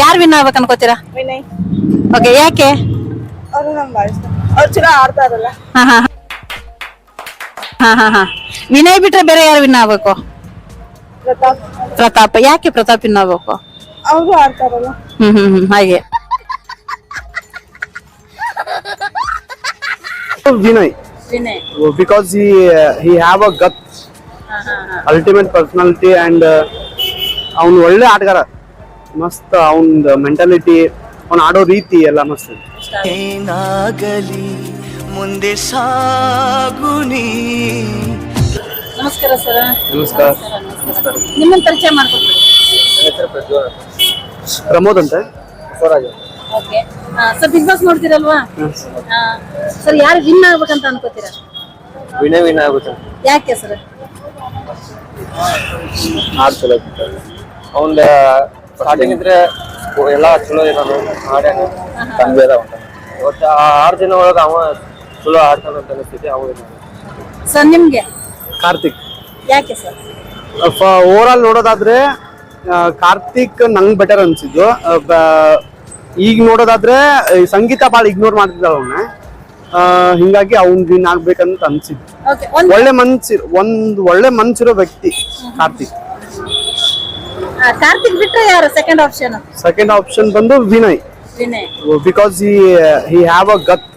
ಯಾರು ವಿನ್ ಆಗ್ಬೇಕು ಅನ್ಕೋತೀರಾ ವಿನಯ್ ಓಕೆ ಯಾಕೆ? ಅವರು ಇಷ್ಟ. ಚಲೋ ಆಡ್ತಾರಲ್ಲ ಹಾ ಹಾ ಹಾ. ಹಾ ಹಾ ವಿನಯ್ ಬಿಟ್ರೆ ಬೇರೆ ಯಾರು ವಿನ್ ಆಗ್ಬೇಕು? ಪ್ರತಾಪ್. ಪ್ರತಾಪ್. ಯಾಕೆ ಪ್ರತಾಪ್ ವಿನ್ ಆಗ್ಬೇಕು? ಅವರು ಆಡ್ತಾರಲ್ಲ ಹ್ಮ್ ಹ್ಮ್ ಹ್ಮ್ ಹಾಗೆ. Vinay, ವಿನಯ್. ಬಿಕಾಸ್ ಈ he have a got ultimate personality and ಅವನು ಒಳ್ಳೆ ಆಟಗಾರ. ಮಸ್ತ್ ಅವನ ಮೆಂಟಾಲಿಟಿ ಅವ್ನು ಆಡೋ ರೀತಿ ಎಲ್ಲ ಮಸ್ತ್. ಏನಾಗಲಿ ಮುಂದೆ ಸಾಗುನಿ ನಮಸ್ಕಾರ ಸರ್. ನಮಸ್ಕಾರ. ನಿಮ್ಮನ್ನ ಪರಿಚಯ ಮಾಡ್ಕೊಡ್ತೀನಿ. ಪ್ರಮೋದ್ ಅಂತ? ಓಕೆ. ಸರ್ ಬಿಗ್ ಬಾಸ್ ನೋಡ್ತೀರಲ್ವಾ? ಸರ್ ಯಾರು ವಿನ್ ಆಗ್ಬೇಕಂತ ಅನ್ಕೋತೀರಾ? ವಿನಯ್ ವಿನಯ್ ಆಗುತ್ತೆ ಯಾಕೆ ಸರ್? ಆಡ್ ಚಲೋ ಅವನ ಸ್ಟಾರ್ಟಿಂಗ್ ಇದ್ರೆ ಎಲ್ಲ ಚಲೋ ಇರೋದು ಹಾಡ್ಯಾನ ತಂದೆ ಅದ ಇವತ್ತು ಆ ಆರು ದಿನ ಒಳಗೆ ಅವ ಚಲೋ ಆಡ್ತಾನ ಅಂತ ಅನಿಸ್ತೈತಿ ಅವ ಸರ್ ನಿಮ್ಗೆ? ಕಾರ್ತಿಕ್. ಯಾಕೆ ಸರ್ ಓವರ್ ಆಲ್ ನೋಡೋದಾದ್ರೆ ಆ, ಕಾರ್ತಿಕ್ ನಂಗ್ ಬೆಟರ್ ಅನ್ಸಿದ್ದು. ಆ, ಬ- ಈಗ ನೋಡೋದಾದ್ರೆ ಈ ಸಂಗೀತ ಭಾಳ ಇಗ್ನೋರ್ ಮಾಡ್ತಿದ್ದಾಳ ಅವನ್ನ ಹಿಂಗಾಗಿ ಅವ್ನ್ ವಿನ್ ಆಗ್ಬೇಕಂತ ಅನ್ಸಿದ್ದು. ಓಕೆ ಒಂದ್ ಒಳ್ಳೆ ಮನ್ಸಿರ್ ಒಂದ್ ಒಳ್ಳೆ ಮನ್ಸಿರೋ ವ್ಯಕ್ತಿ ಕಾರ್ತಿಕ್. ಕಾರ್ತಿಕ್ ಬಿಟ್ರೆ ಯಾರು ಸೆಕೆಂಡ್ ಆಪ್ಷನ್ ಸೆಕೆಂಡ್ ಆಪ್ಷನ್ ಬಂದು Vinay. Vinay. Because he he have a got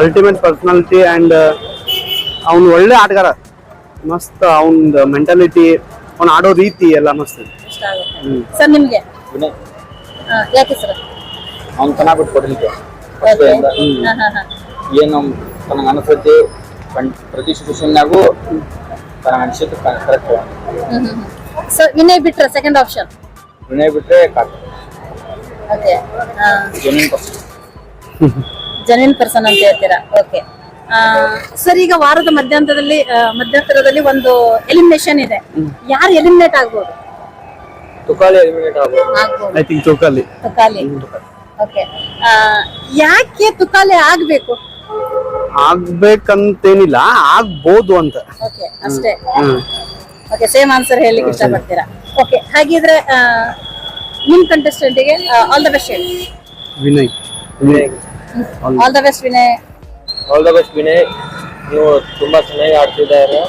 ultimate personality and ಅವನು ಒಳ್ಳೆ ಆಟಗಾರ. ಮಸ್ತ್ ಅವನ ಮೆಂಟಾಲಿಟಿ ಅವನು ಆಡೋ ರೀತಿ ಎಲ್ಲ ಮಸ್ತ್ ಸರ್ ನಿಮಗೆ? ವಿನಯ್. ಯಾಕೆ ಸರ್ ಅವ್ನು ಚೆನ್ನಾಗಿ ಬಿಟ್ಟು ಕೊಡಲಿಕ್ಕೆ. ಓಕೆ ಏನು ತನಗೆ ಅನಿಸುತ್ತೆ ಪ್ರತಿ ಸಿಚುವೇಶನ್ನಾಗೂ ತನಗೆ ಅನಿಸಿದ್ದು ಕರೆಕ್ಟ್ ಸರ್ ವಿನಯ್ ಬಿಟ್ರೆ ಸೆಕೆಂಡ್ ಆಪ್ಷನ್ ವಿನಯ್ ಬಿಟ್ರೆ ಕಾಟ್ ಓಕೆ ಪರ್ಸನ್ ಜನಿನ್ ಪರ್ಸನ್ ಅಂತ ಹೇಳ್ತೀರಾ? ಓಕೆ ಸರ್ ಈಗ ವಾರದ ಮಧ್ಯಾಹ್ನದಲ್ಲಿ ಮಧ್ಯಾಹ್ನದಲ್ಲಿ ಮಧ್ಯಂತರದಲ್ಲಿ ಒಂದು ಎಲಿಮಿನೇಷನ್ ಇದೆ. ಯಾರು ಎಲಿಮಿನೇಟ್ ಆಗ್ಬೋದು? ತುಕಾಲಿ ಎಲಿಮಿನೇಟ್ ಆಗ್ಬೋದು. ಐ ಥಿಂಕ್ ಚೌಕಲ್ಲಿ ತುಕಾಲಿ. ಓಕೆ ಯಾಕೆ ತುಕಾಲಿ ಆಗ್ಬೇಕು? ಆಗ್ಬೇಕಂತೇನಿಲ್ಲ ಆಗ್ಬೋದು ಅಂತ. ಓಕೆ ಅಷ್ಟೇ. ಓಕೆ ಸೇಮ್ ಆನ್ಸರ್ ಇಷ್ಟ ಇಷ್ಟಪಡ್ತೀರಾ? ಓಕೆ ಹಾಗಿದ್ರೆ ಆ, ನಿಮ್ ಕಂಟೆಸ್ಟೆಂಟಿಗೆ ಆಲ್ ದ ಬೆಸ್ಟ್ ಹೇಳಿ. Vinay. All the best Vinay. All the best Vinay. ನೀವು ತುಂಬಾ ಚೆನ್ನಾಗಿ ಆಡ್ತಿದ್ದಾರೆ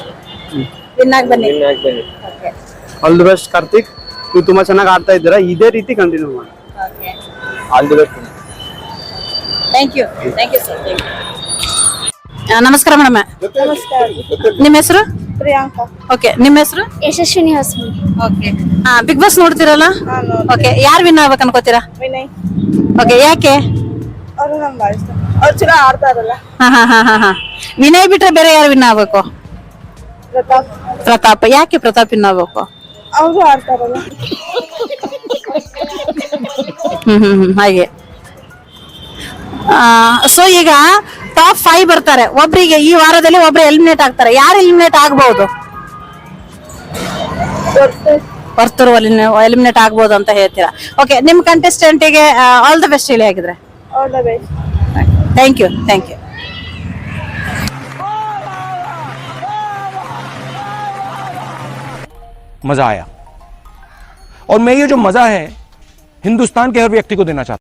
ವಿನ್ ಆಗಿ ಬನ್ನಿ. ವಿನ್ ಆಗಿ ಬನ್ನಿ. Okay all the best Karthik. ನೀವು ತುಂಬಾ ಚೆನ್ನಾಗಿ ಆಡ್ತಾ ಇದ್ದೀರಾ. ಇದೇ ರೀತಿ ಕಂಟಿನ್ಯೂ ಮಾಡಿ okay all the best thank you thank you sir thank you ನಮಸ್ಕಾರ ಮೇಡಮ್ ನಮಸ್ಕಾರ. ನಿಮ್ಮ ಹೆಸರು? ಪ್ರಿಯಾಂಕಾ. ಓಕೆ ನಿಮ್ಮ ಹೆಸರು? ಯಶಸ್ವಿನಿ ಹೊಸ್ಮಿ ಓಕೆ ಬಿಗ್ ಬಾಸ್ ನೋಡ್ತೀರಲ್ಲ? ಓಕೆ ಯಾರು ವಿನ್ ಆಗ್ಬೇಕು ಅನ್ಕೋತೀರಾ? ವಿನಯ್. ಓಕೆ ಯಾಕೆ? ಅವರು ಇಷ್ಟ ಅವ್ರು ಚಲೋ ಆಡ್ತಾರಲ್ಲ. ಹಾ ಹಾ ಹಾ ಹಾ ಹಾ. ವಿನಯ್ ಬಿಟ್ರೆ ಬೇರೆ ಯಾರು ವಿನ್ ಆಗ್ಬೇಕು? ಪ್ರತಾಪ್. ಪ್ರತಾಪ್. ಯಾಕೆ ಪ್ರತಾಪ್ ವಿನ್ ಆಗ್ಬೇಕು? ಅವರು ಆಡ್ತಾರಲ್ಲ. ಹ್ಮ್ ಹ್ಮ್ ಹ್ಮ್ ಹಾಗೆ. ಸೊ ಈಗ ಟಾಪ್ ಫೈವ್ ಬರ್ತಾರೆ ಒಬ್ರಿಗೆ ಈ ವಾರದಲ್ಲಿ ಒಬ್ರು ಎಲಿಮಿನೇಟ್ ಆಗ್ತಾರೆ ಯಾರು ಎಲಿಮಿನೇಟ್ ಆಗ್ಬಹುದು ವರ್ತೂರು ಎಲಿಮಿನೇಟ್ ಆಗ್ಬೋದು ಅಂತ ಹೇಳ್ತೀರಾ ಓಕೆ ನಿಮ್ ಕಂಟೆಸ್ಟೆಂಟಿಗೆ ಆಲ್ ದ ಬೆಸ್ಟ್ ಹೇಳಿ ಆಗಿದ್ರೆ all the best thank you thank you मज़ा आया और मैं ये जो मज़ा है हिंदुस्तान के हर व्यक्ति को देना चाहता हूं